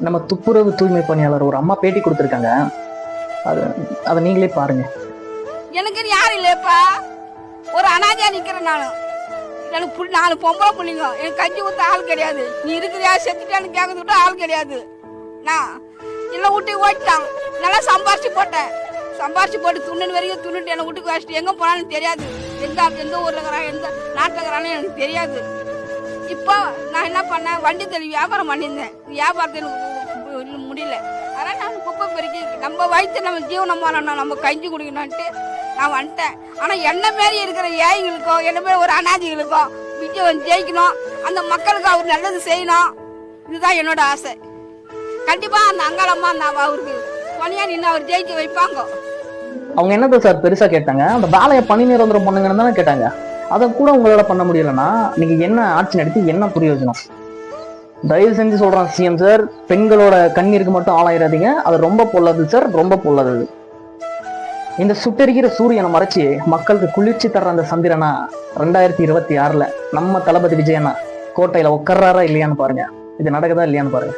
நம்ம துப்புரவு தூய்மை பணியாளர் ஒரு அம்மா பேட்டி கொடுத்துருக்காங்க. அது அதை நீங்களே பாருங்க. எனக்கு யாரும் இல்லையப்பா? ஒரு அனாதையா நிக்கிறேன் நான். எனக்கு புள்- நாலு பொம்பளை பிள்ளைங்க. எனக்கு கஞ்சி ஊத்த ஆள் கிடையாது. நீ இருக்கிறியா செத்துட்டான்னு கேட்கறது விட்டு ஆள் கிடையாது. நான் இல்லை விட்டு ஓட்டிட்டான் நல்லா சம்பாரிச்சு போட்டேன். சம்பாரிச்சு போட்டு துண்ணு வரைக்கும் துண்ணுட்டு என்னை வீட்டுக்கு வச்சுட்டு எங்கே போனாலும் தெரியாது. எந்த எந்த ஊரில் இருக்கிறான் எந்த நாட்டில் இருக்கிறான்னு எனக்கு தெரியாது. இப்போ நான் என்ன பண்ணேன் வண்டி தெளி வியாபாரம் பண்ணியிருந்தேன். வியாபாரத்தை எனக்கு முடியல அதனால் நான் குப்பை பெருக்கி நம்ம வயிற்று நம்ம ஜீவனம் மாறணும் நம்ம கஞ்சி குடிக்கணும்ட்டு நான் வந்துட்டேன் ஆனால் என்ன மாரி இருக்கிற ஏழைகளுக்கோ என்ன மாரி ஒரு அனாதிகளுக்கோ விஜயம் ஜெயிக்கணும் அந்த மக்களுக்கு அவர் நல்லது செய்யணும் இதுதான் என்னோட ஆசை கண்டிப்பாக அந்த அங்காளம்மா அந்த அவருக்கு துணையாக நின்று அவர் ஜெயிக்க வைப்பாங்க அவங்க என்னத்தை சார் பெருசாக கேட்டாங்க அந்த வேலையை பணி நிரந்தரம் பண்ணுங்கன்னு தானே கேட்டாங்க அதை கூட உங்களால பண்ண முடியலன்னா நீங்க என்ன ஆட்சி நடத்தி என்ன பிரயோஜனம்? தயவு செஞ்சு சொல்றேன் சிஎம் சார் பெண்களோட கண்ணீருக்கு மட்டும் ஆளாயிராதீங்க. அது ரொம்ப பொல்லாது சார் ரொம்ப பொல்லாது அது. இந்த சுட்டெரிக்கிற சூரியனை மறைச்சு மக்களுக்கு குளிர்ச்சி தர்ற அந்த சந்திரனா ரெண்டாயிரத்தி இருபத்தி ஆறுல நம்ம தளபதி விஜயனா கோட்டையில உட்கர்றாரா இல்லையான்னு பாருங்க. இது நடக்குதா இல்லையான்னு பாருங்க.